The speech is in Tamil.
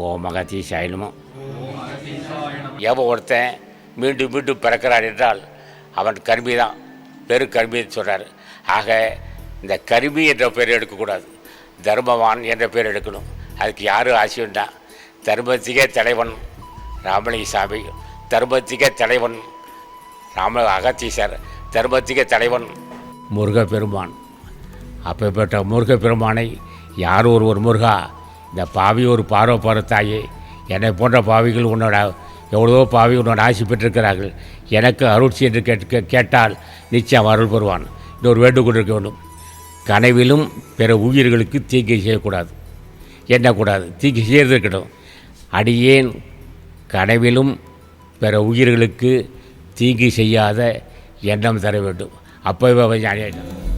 ஓ மகதி சைனமோ ஒருத்தன் மீண்டும் மீண்டும் பிறக்கிறார் என்றால் அவன் கருமி தான் பெரு கருமியை சொல்கிறார் ஆக இந்த கருமி என்ற பெயர் எடுக்கக்கூடாது. தர்மவான் என்ற பெயர் எடுக்கணும். அதுக்கு யாரும் ஆசையுண்டா? தர்மத்திகே தலைவன் ராமலிங்க சாமி தர்மத்திகே தலைவன் ராம அகத்தீசர். தர்மத்திகே தலைவன் முருகப்பெருமான். அப்பேற்பட்ட முருகப்பெருமானை யார் ஒரு ஒரு முருகா? இந்த பாவி ஒரு பார்வை பாரு தாயே. என்னை போன்ற பாவிகள் உன்னோட எவ்வளவோ பாவி உன்னோட ஆசி பெற்றிருக்கிறார்கள். எனக்கு அருட்சி என்று கேட்க கேட்டால் நிச்சயம் அருள் பெறுவான். இன்னொரு வேண்டுகோள் இருக்க வேண்டும். கனவிலும் பிற உயிர்களுக்கு தீங்கை செய்யக்கூடாது. எண்ணக்கூடாது தீங்கை செய்யறது அடியேன் கனவிலும் பிற உயிர்களுக்கு தீங்கு செய்யாத எண்ணம் தர வேண்டும். அப்போவே ஞானியாயிட்டான்